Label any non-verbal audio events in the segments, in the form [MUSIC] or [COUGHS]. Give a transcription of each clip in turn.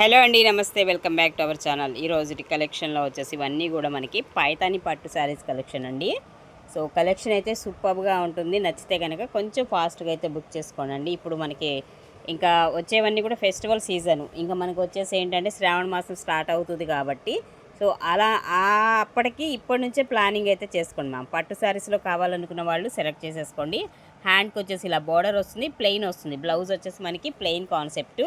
Hello అండి నమస్తే. Welcome back to our channel. ఈ కలెక్షన్లో వచ్చేసి ఇవన్నీ కూడా మనకి పైతాని పట్టు శారీస్ కలెక్షన్ అండి. సో కలెక్షన్ అయితే సూపర్గా ఉంటుంది. నచ్చితే కనుక కొంచెం ఫాస్ట్గా అయితే బుక్ చేసుకోండి ఇప్పుడు మనకి ఇంకా వచ్చేవన్నీ కూడా ఫెస్టివల్ సీజన్ ఇంకా మనకు వచ్చేసి ఏంటంటే శ్రావణ మాసం స్టార్ట్ అవుతుంది కాబట్టి. సో అలా ఆ అప్పటికి ఇప్పటి నుంచే ప్లానింగ్ అయితే చేసుకోండి మ్యామ్ పట్టు శారీస్లో కావాలనుకున్న వాళ్ళు సెలెక్ట్ చేసేసుకోండి. హ్యాండ్కి వచ్చేసి ఇలా బోర్డర్ వస్తుంది ప్లెయిన్ వస్తుంది. బ్లౌజ్ వచ్చేసి మనకి ప్లెయిన్ కాన్సెప్ట్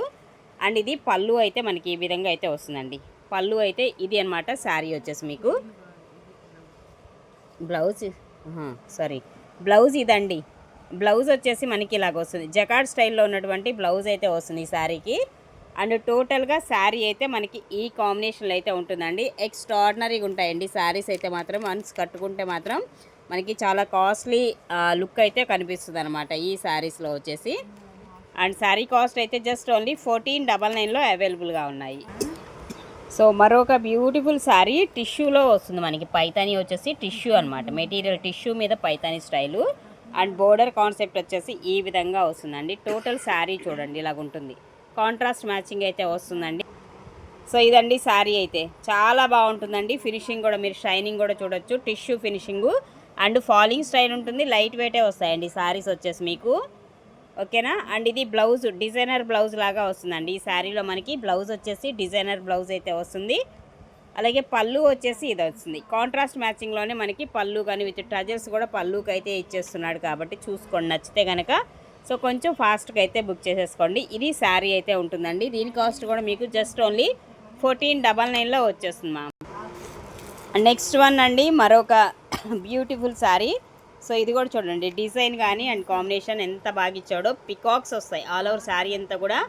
అండ్ ఇది పళ్ళు అయితే మనకి ఈ విధంగా అయితే వస్తుందండి. పళ్ళు అయితే ఇది అన్నమాట శారీ వచ్చేసి మీకు. బ్లౌజ్ సారీ బ్లౌజ్ ఇదండి. బ్లౌజ్ వచ్చేసి మనకి ఇలాగ వస్తుంది. జకాడ్ స్టైల్లో ఉన్నటువంటి బ్లౌజ్ అయితే వస్తుంది ఈ శారీకి. అండ్ టోటల్గా శారీ అయితే మనకి ఈ కాంబినేషన్లో అయితే ఉంటుందండి. ఎక్స్ట్రాడినరీగా ఉంటాయండి. శారీస్ అయితే మాత్రం వన్స్ కట్టుకుంటే మాత్రం మనకి చాలా కాస్ట్లీ లుక్ అయితే కనిపిస్తుంది అనమాట ఈ శారీస్లో వచ్చేసి. అండ్ శారీ కాస్ట్ అయితే జస్ట్ ఓన్లీ ఫోర్టీన్ డబల్ నైన్లో అవైలబుల్గా ఉన్నాయి. సో మరొక బ్యూటిఫుల్ శారీ టిష్యూలో వస్తుంది మనకి. పైతానీ వచ్చేసి టిష్యూ అనమాట మెటీరియల్ టిష్యూ మీద Paithani style. And border concept వచ్చేసి ఈ విధంగా వస్తుందండి. టోటల్ శారీ చూడండి ఇలాగ ఉంటుంది. కాంట్రాస్ట్ మ్యాచింగ్ అయితే వస్తుందండి. సో ఇదండి శారీ అయితే. చాలా బాగుంటుందండి. ఫినిషింగ్ కూడా మీరు షైనింగ్ కూడా చూడొచ్చు. Tissue finishing. And falling style ఉంటుంది. లైట్ వెయిటే వస్తాయండి. శారీస్ వచ్చేసి మీకు. ఓకేనా? అండ్ ఇది బ్లౌజ్ డిజైనర్ బ్లౌజ్ లాగా వస్తుందండి. ఈ శారీలో మనకి బ్లౌజ్ వచ్చేసి డిజైనర్ బ్లౌజ్ అయితే వస్తుంది. అలాగే పళ్ళు వచ్చేసి ఇది వస్తుంది. కాంట్రాస్ట్ మ్యాచింగ్లోనే మనకి పళ్ళు కానీ విత్ టజల్స్ కూడా పళ్ళుకి అయితే ఇచ్చేస్తున్నాడు కాబట్టి చూసుకోండి. నచ్చితే కనుక సో కొంచెం ఫాస్ట్గా అయితే బుక్ చేసేసుకోండి. ఇది శారీ అయితే ఉంటుందండి. దీని కాస్ట్ కూడా మీకు జస్ట్ ఓన్లీ ఫోర్టీన్ డబల్ నైన్లో వచ్చేస్తుంది మా నెక్స్ట్ వన్ అండి మరొక [COUGHS] బ్యూటిఫుల్ శారీ. సో ఇది కూడా చూడండి డిజైన్ కానీ అండ్ కాంబినేషన్ ఎంత బాగా ఇచ్చాడో పికాక్స్ వస్తాయి. ఆల్ ఓవర్ శారీ అంతా కూడా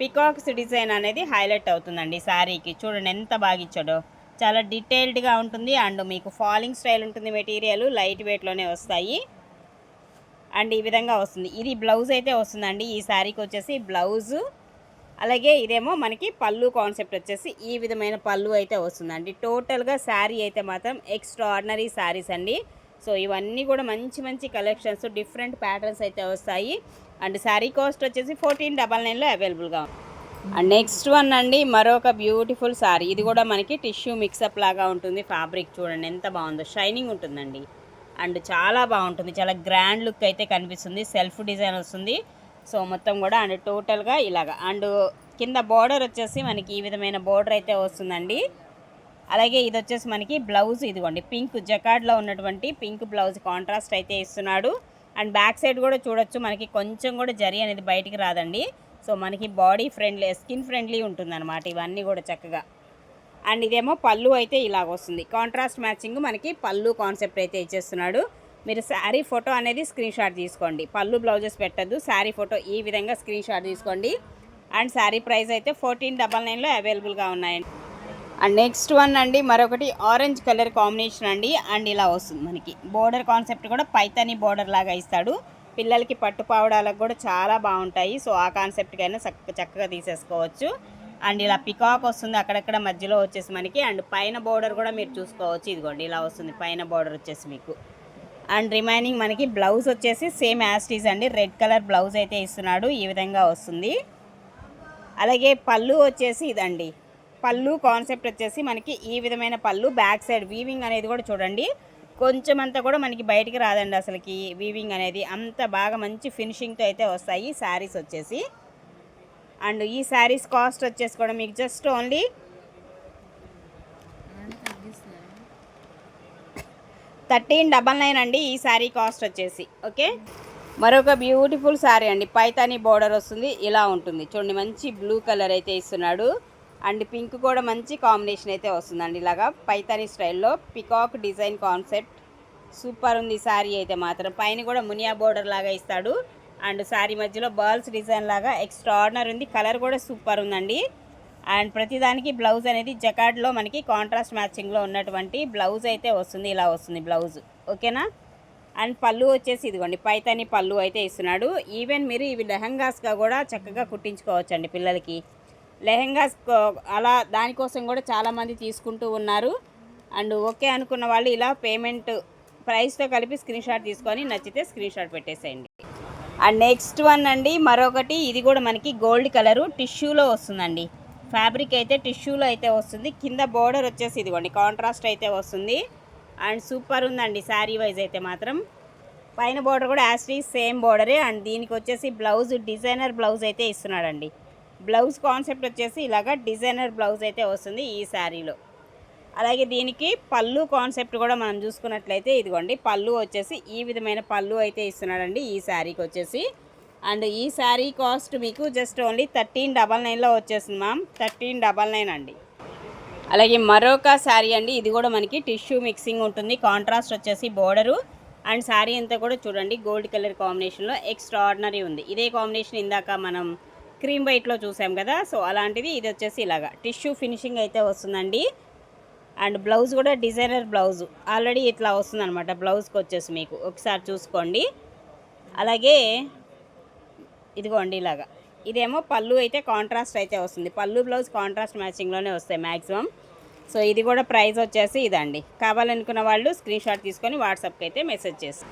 పికాక్స్ డిజైన్ అనేది హైలైట్ అవుతుందండి శారీకి. చూడండి ఎంత బాగా ఇచ్చాడో. చాలా డీటెయిల్డ్గా ఉంటుంది అండ్ మీకు ఫాలింగ్ స్టైల్ ఉంటుంది మెటీరియల్ లైట్ వెయిట్లోనే వస్తాయి. అండ్ ఈ విధంగా వస్తుంది. ఇది బ్లౌజ్ అయితే వస్తుందండి. ఈ శారీకి వచ్చేసి బ్లౌజు. అలాగే ఇదేమో మనకి పళ్ళు కాన్సెప్ట్ వచ్చేసి ఈ విధమైన పళ్ళు అయితే వస్తుందండి. టోటల్గా శారీ అయితే మాత్రం ఎక్స్ట్రాడినరీ శారీస్ అండి. సో ఇవన్నీ కూడా మంచి మంచి కలెక్షన్స్ డిఫరెంట్ ప్యాటర్న్స్ అయితే వస్తాయి. అండ్ శారీ కాస్ట్ వచ్చేసి ఫోర్టీన్ డబల్ నైన్లో అవైలబుల్గా ఉంది. అండ్ నెక్స్ట్ వన్ అండి మరొక బ్యూటిఫుల్ శారీ ఇది కూడా మనకి టిష్యూ మిక్సప్ లాగా ఉంటుంది. ఫ్యాబ్రిక్ చూడండి ఎంత బాగుందో. షైనింగ్ ఉంటుందండి. అండ్ చాలా బాగుంటుంది. చాలా గ్రాండ్ లుక్ అయితే కనిపిస్తుంది. సెల్ఫ్ డిజైన్ వస్తుంది. సో మొత్తం కూడా అండ్ టోటల్గా ఇలాగా. అండ్ కింద బార్డర్ వచ్చేసి మనకి ఈ విధమైన బార్డర్ అయితే వస్తుందండి. అలాగే ఇది వచ్చేసి మనకి బ్లౌజ్ ఇదిగోండి. పింక్ జకాడ్లో ఉన్నటువంటి పింక్ బ్లౌజ్ కాంట్రాస్ట్ అయితే ఇస్తున్నాడు. అండ్ బ్యాక్ సైడ్ కూడా చూడొచ్చు మనకి కొంచెం కూడా జరి అనేది బయటికి రాదండి. సో మనకి బాడీ ఫ్రెండ్లీ స్కిన్ ఫ్రెండ్లీ ఉంటుందన్నమాట ఇవన్నీ కూడా చక్కగా. అండ్ ఇదేమో పళ్ళు అయితే ఇలాగ వస్తుంది. కాంట్రాస్ట్ మ్యాచింగ్ మనకి పళ్ళు కాన్సెప్ట్ అయితే ఇచ్చేస్తున్నాడు. మీరు శారీ ఫోటో అనేది స్క్రీన్ షాట్ తీసుకోండి. పళ్ళు బ్లౌజెస్ పెట్టద్దు. శారీ ఫోటో ఈ విధంగా స్క్రీన్ షాట్ తీసుకోండి. అండ్ శారీ ప్రైస్ అయితే ఫోర్టీన్ డబల్ నైన్లో అవైలబుల్గా ఉన్నాయండి. అండ్ నెక్స్ట్ వన్ అండి మరొకటి ఆరెంజ్ కలర్ కాంబినేషన్ అండి. అండ్ ఇలా వస్తుంది మనకి. బోర్డర్ కాన్సెప్ట్ కూడా పైతాని బోర్డర్ లాగా ఇస్తాడు. పిల్లలకి పట్టు పావడాలకు కూడా చాలా బాగుంటాయి. సో ఆ కాన్సెప్ట్కైనా చక్క చక్కగా తీసేసుకోవచ్చు. అండ్ ఇలా పికాక్ వస్తుంది అక్కడక్కడ మధ్యలో వచ్చేసి మనకి. అండ్ పైన బోర్డర్ కూడా మీరు చూసుకోవచ్చు. ఇదిగోండి ఇలా వస్తుంది. పైన బోర్డర్ వచ్చేసి మీకు. అండ్ రిమైనింగ్ మనకి బ్లౌజ్ వచ్చేసి సేమ్ యాస్టీస్ అండి. రెడ్ కలర్ బ్లౌజ్ అయితే ఇస్తున్నాడు. ఈ విధంగా వస్తుంది. అలాగే పళ్ళు వచ్చేసి ఇదండి. పళ్ళు కాన్సెప్ట్ వచ్చేసి మనకి ఈ విధమైన పళ్ళు బ్యాక్ సైడ్ వీవింగ్ అనేది కూడా చూడండి. కొంచెం అంతా కూడా మనకి బయటికి రాదండి అసలుకి వీవింగ్ అనేది. అంత బాగా మంచి ఫినిషింగ్తో అయితే వస్తాయి శారీస్ వచ్చేసి. అండ్ ఈ శారీస్ కాస్ట్ వచ్చేసి కూడా మీకు just only thirteen double nine అండి ఈ శారీ కాస్ట్ వచ్చేసి. ఓకే మరొక బ్యూటిఫుల్ శారీ అండి. పైతాని బోర్డర్ వస్తుంది. ఇలా ఉంటుంది. చూడండి మంచి బ్లూ కలర్ అయితే ఇస్తున్నాడు. అండ్ పింక్ కూడా మంచి కాంబినేషన్ అయితే వస్తుందండి ఇలాగా పైతాని స్టైల్లో పికాక్ డిజైన్ కాన్సెప్ట్. సూపర్ ఉంది శారీ అయితే మాత్రం. పైన కూడా మునియా బోర్డర్ లాగా ఇస్తాడు. అండ్ శారీ మధ్యలో బర్ల్స్ డిజైన్ లాగా ఎక్స్ట్రా ఆర్డినర్ ఉంది. కలర్ కూడా సూపర్ ఉందండి. అండ్ ప్రతిదానికి బ్లౌజ్ అనేది జకాడ్లో మనకి కాంట్రాస్ట్ మ్యాచింగ్లో ఉన్నటువంటి బ్లౌజ్ అయితే వస్తుంది. ఇలా వస్తుంది బ్లౌజ్. ఓకేనా? అండ్ పళ్ళు వచ్చేసి ఇదిగోండి పైతాని పళ్ళు అయితే ఇస్తున్నాడు. ఈవెన్ మీరు ఇవి లెహంగాస్గా కూడా చక్కగా కుట్టించుకోవచ్చండి పిల్లలకి. లెహెంగా అలా దానికోసం కూడా చాలామంది తీసుకుంటూ ఉన్నారు. అండ్ ఓకే అనుకున్న వాళ్ళు ఇలా పేమెంట్ ప్రైస్తో కలిపి స్క్రీన్ షాట్ తీసుకొని నచ్చితే స్క్రీన్ షాట్ పెట్టేసేయండి. అండ్ నెక్స్ట్ వన్ అండి మరొకటి. ఇది కూడా మనకి గోల్డ్ కలరు టిష్యూలో వస్తుందండి. ఫ్యాబ్రిక్ అయితే టిష్యూలో అయితే వస్తుంది. కింద బోర్డర్ వచ్చేసి ఇదిగోండి కాంట్రాస్ట్ అయితే వస్తుంది. అండ్ సూపర్ ఉందండి శారీ వైజ్ అయితే మాత్రం. పైన బోర్డర్ కూడా యాస్ట్రీ సేమ్ బోర్డరే. అండ్ దీనికి వచ్చేసి బ్లౌజ్ డిజైనర్ బ్లౌజ్ అయితే ఇస్తున్నాడండి. బ్లౌజ్ కాన్సెప్ట్ వచ్చేసి ఇలాగా డిజైనర్ బ్లౌజ్ అయితే వస్తుంది ఈ శారీలో. అలాగే దీనికి పళ్ళు కాన్సెప్ట్ కూడా మనం చూసుకున్నట్లయితే ఇదిగోండి పళ్ళు వచ్చేసి ఈ విధమైన పళ్ళు అయితే ఇస్తున్నాడండి ఈ శారీకి వచ్చేసి. అండ్ ఈ శారీ కాస్ట్ మీకు జస్ట్ ఓన్లీ థర్టీన్ డబల్ నైన్లో వచ్చేసింది మ్యామ్ థర్టీన్ డబల్ నైన్ అండి. అలాగే మరొక శారీ అండి ఇది కూడా మనకి టిష్యూ మిక్సింగ్ ఉంటుంది కాంట్రాస్ట్ వచ్చేసి బోర్డరు. అండ్ శారీ అంతా కూడా చూడండి గోల్డ్ కలర్ కాంబినేషన్లో ఎక్స్ట్రా ఆర్డినరీ ఉంది. ఇదే కాంబినేషన్ ఇందాక మనం క్రీమ్ వైట్లో చూసాం కదా సో అలాంటిది ఇది వచ్చేసి ఇలాగా. టిష్యూ ఫినిషింగ్ అయితే వస్తుందండి. అండ్ బ్లౌజ్ కూడా డిజైనర్ బ్లౌజ్. ఆల్రెడీ ఇట్లా వస్తుందన్నమాట బ్లౌజ్కి వచ్చేసి మీకు. ఒకసారి చూసుకోండి. అలాగే ఇదిగోండి ఇలాగా. ఇదేమో పళ్ళు అయితే కాంట్రాస్ట్ అయితే వస్తుంది. పళ్ళు బ్లౌజ్ కాంట్రాస్ట్ మ్యాచింగ్లోనే వస్తాయి మ్యాక్సిమం సో ఇది కూడా ప్రైస్ వచ్చేసి ఇదండి. కావాలనుకున్న వాళ్ళు స్క్రీన్ షాట్ తీసుకొని వాట్సాప్కి అయితే మెసేజ్ చేసి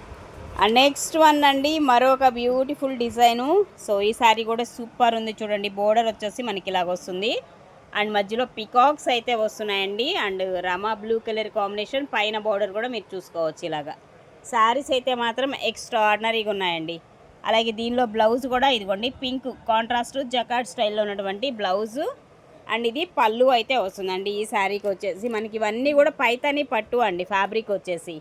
నెక్స్ట్ వన్ అండి మరొక బ్యూటిఫుల్ డిజైను సో ఈ శారీ కూడా సూపర్ ఉంది చూడండి. బోర్డర్ వచ్చేసి మనకి ఇలాగ వస్తుంది. అండ్ మధ్యలో పికాక్స్ అయితే వస్తున్నాయండి. అండ్ రమా బ్లూ కలర్ కాంబినేషన్ పైన బోర్డర్ కూడా మీరు చూసుకోవచ్చు ఇలాగా. శారీస్ అయితే మాత్రం ఎక్స్ట్రా ఆర్డినరీగా ఉన్నాయండి. అలాగే దీనిలో బ్లౌజ్ కూడా ఇదిగోండి పింక్ కాంట్రాస్ట్ జకాట్ స్టైల్లో ఉన్నటువంటి బ్లౌజు అండ్ ఇది పళ్ళు అయితే వస్తుందండి. ఈ శారీకి వచ్చేసి మనకి ఇవన్నీ కూడా పైతాని పట్టు అండి ఫ్యాబ్రిక్ వచ్చేసి.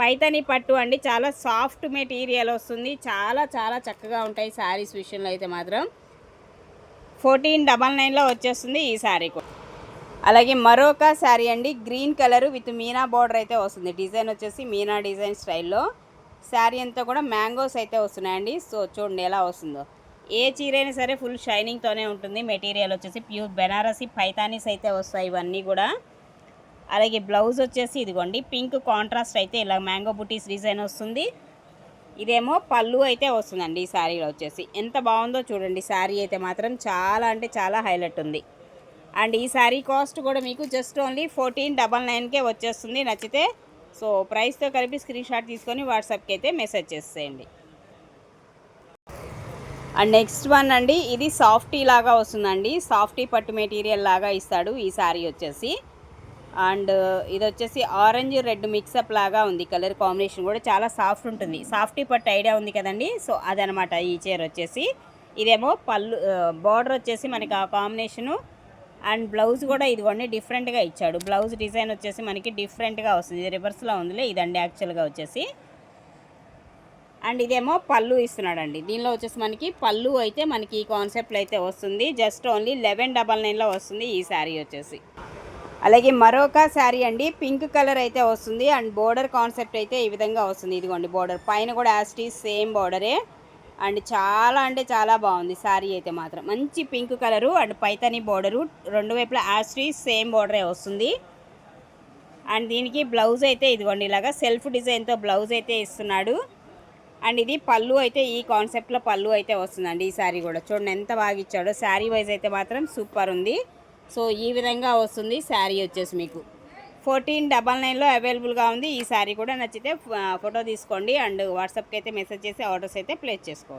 పైతని పట్టు అండి. చాలా సాఫ్ట్ మెటీరియల్ వస్తుంది. చాలా చాలా చక్కగా ఉంటాయి శారీస్ విషయంలో అయితే మాత్రం. ఫోర్టీన్ డబల్ నైన్లో వచ్చేస్తుంది ఈ శారీ కూడా. అలాగే మరొక శారీ అండి. గ్రీన్ కలర్ విత్ మీనా బార్డర్ అయితే వస్తుంది. డిజైన్ వచ్చేసి మీనా డిజైన్ స్టైల్లో. శారీ అంతా కూడా మ్యాంగోస్ అయితే వస్తున్నాయండి. సో చూడండి ఎలా వస్తుందో. ఏ చీర అయినా సరే ఫుల్ షైనింగ్తోనే ఉంటుంది. మెటీరియల్ వచ్చేసి ప్యూర్ బెనారసి పైతానీస్ అయితే వస్తాయి ఇవన్నీ కూడా. అలాగే బ్లౌజ్ వచ్చేసి ఇదిగోండి పింక్ కాంట్రాస్ట్ అయితే ఇలా మ్యాంగో బుటీస్ డిజైన్ వస్తుంది. ఇదేమో పళ్ళు అయితే వస్తుందండి ఈ శారీలో వచ్చేసి. ఎంత బాగుందో చూడండి శారీ అయితే మాత్రం చాలా అంటే చాలా హైలైట్ ఉంది. అండ్ ఈ శారీ కాస్ట్ కూడా మీకు జస్ట్ ఓన్లీ ఫోర్టీన్ డబల్ నైన్కే వచ్చేస్తుంది నచ్చితే సో ప్రైస్తో కలిపి స్క్రీన్ షాట్ తీసుకొని వాట్సాప్కి అయితే మెసేజ్ చేసేయండి. అండ్ నెక్స్ట్ వన్ అండి ఇది సాఫ్టీ లాగా వస్తుందండి సాఫ్టీ పట్టు మెటీరియల్ లాగా ఇస్తాడు ఈ శారీ వచ్చేసి. అండ్ uh, ఇది వచ్చేసి ఆరెంజ్ రెడ్ మిక్సప్ లాగా ఉంది కలర్ కాంబినేషన్ కూడా చాలా సాఫ్ట్ ఉంటుంది. సాఫ్టీ పట్టు ఐడియా ఉంది కదండి. సో అదనమాట ఈ చీర వచ్చేసి. ఇదేమో పళ్ళు uh, బార్డర్ వచ్చేసి మనకి ఆ కాంబినేషను. అండ్ బ్లౌజ్ కూడా ఇదిగోండి డిఫరెంట్గా ఇచ్చాడు. బ్లౌజ్ డిజైన్ వచ్చేసి మనకి డిఫరెంట్గా వస్తుంది. ఇది రివర్స్లో ఉందిలే ఇదండి యాక్చువల్గా వచ్చేసి. అండ్ ఇదేమో పళ్ళు ఇస్తున్నాడండి. దీనిలో వచ్చేసి మనకి పళ్ళు అయితే మనకి ఈ కాన్సెప్ట్లో అయితే వస్తుంది. జస్ట్ ఓన్లీ లెవెన్ డబల్ నైన్లో వస్తుంది ఈ శారీ వచ్చేసి. అలాగే మరొక శారీ అండి పింక్ కలర్ అయితే వస్తుంది. అండ్ బోర్డర్ కాన్సెప్ట్ అయితే ఈ విధంగా వస్తుంది. ఇదిగోండి బోర్డర్ పైన కూడా యాస్టీ సేమ్ బోర్డరే. అండ్ చాలా అంటే చాలా బాగుంది శారీ అయితే మాత్రం. మంచి pink colour and Paithani border. రెండు వైపులా యాస్టీ సేమ్ బోర్డరే వస్తుంది. అండ్ దీనికి బ్లౌజ్ అయితే ఇదిగోండి ఇలాగా సెల్ఫ్ డిజైన్తో బ్లౌజ్ అయితే ఇస్తున్నాడు. అండ్ ఇది పళ్ళు అయితే ఈ కాన్సెప్ట్లో పళ్ళు అయితే వస్తుందండి ఈ శారీ కూడా. చూడండి ఎంత బాగా ఇచ్చాడో. శారీ వైజ్ అయితే మాత్రం సూపర్ ఉంది. సో ఈ విధంగా వస్తుంది శారీ వచ్చేసి మీకు. ఫోర్టీన్ డబల్ నైన్లో అవైలబుల్గా ఉంది. ఈ శారీ కూడా నచ్చితే ఫోటో తీసుకోండి. అండ్ వాట్సాప్కి అయితే మెసేజ్ చేసి ఆర్డర్స్ అయితే ప్లేస్ చేసుకోండి